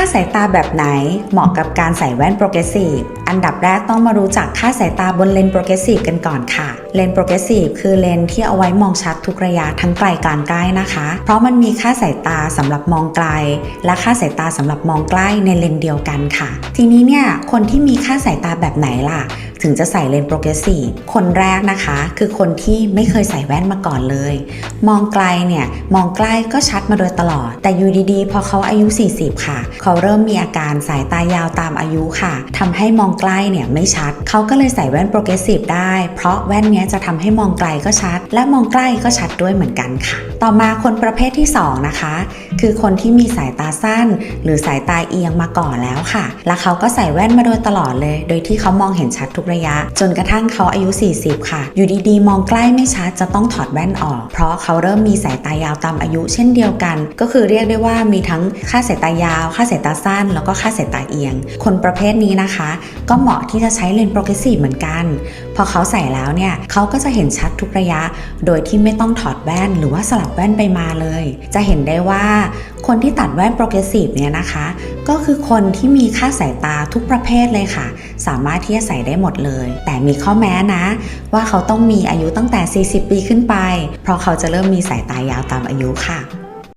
าสายตาแบบไหนเหมาะกับการใส่แว่นโปรเกรสซีฟ อันดับแรกต้องมารู้จักค่าสายตาบนเลนส์โปรเกรสซีฟกันก่อนค่ะ เลนส์โปรเกรสซีฟคือเลนส์ที่เอาไว้มองชัดทุกระยะทั้งไกลกลางใกล้นะคะ เพราะมันมีค่าสายตาสำหรับมองไกล และค่าสายตาสำหรับมองใกล้ในเลนส์เดียวกันค่ะ ทีนี้เนี่ยคนที่มีค่าสายตาแบบไหนล่ะ ถึงจะใส่เลนส์โปรเกรสซีฟคนแรกนะคะ คือคนที่ไม่เคยใส่แว่นมาก่อนเลย มองไกลเนี่ย มองใกล้ก็ชัดมาโดยตลอด แต่อยู่ดีๆ พอเขาอายุ 40 ค่ะ เขาเริ่มมีอาการสายตายาวตามอายุค่ะทำให้มองใกล้เนี่ยไม่ชัด เขาก็เลยใส่แว่นโปรเกรสซีฟได้ เพราะแว่นนี้จะทำให้มองไกลก็ชัด และมองใกล้ก็ชัดด้วยเหมือนกันค่ะ ต่อมาคนประเภทที่ 2 นะคะ คือคนที่มีสายตาสั้น หรือสายตาเอียงมาก่อนแล้วค่ะ และเขาก็ใส่แว่นมาโดยตลอดเลย โดยที่เขามองเห็นชัดทุกระยะ จนกระทั่งเขาอายุ 40 ค่ะ อยู่ดีๆ มองใกล้ไม่ชัดจะต้องถอดแว่นออก เพราะเขาเริ่มมีสายตายาวตามอายุเช่นเดียวกัน ก็คือเรียกได้ว่ามีทั้งค่าสายตายาว ค่าสายตาสั้น แล้วก็ค่าสายตาเอียง คนประเภทนี้นะคะ ก็เหมาะที่จะใช้เลนส์โปรเกรสซีฟเหมือนกัน พอเขาใส่แล้วเนี่ยเขาก็จะเห็นชัดทุกระยะ โดยที่ไม่ต้องถอดแว่นหรือว่าสลับแว่นไปมาเลย จะเห็นได้ว่าคนที่ตัดแว่นโปรเกรสซีฟเนี่ยนะคะ ก็คือคนที่มีค่าสายตาทุกประเภทเลยค่ะ สามารถที่จะใส่ได้หมดเลย แต่มีข้อแม้นะ ว่าเขาต้องมีอายุตั้งแต่ 40 ปีขึ้นไป เพราะเขาจะเริ่มมีสายตายาวตามอายุค่ะ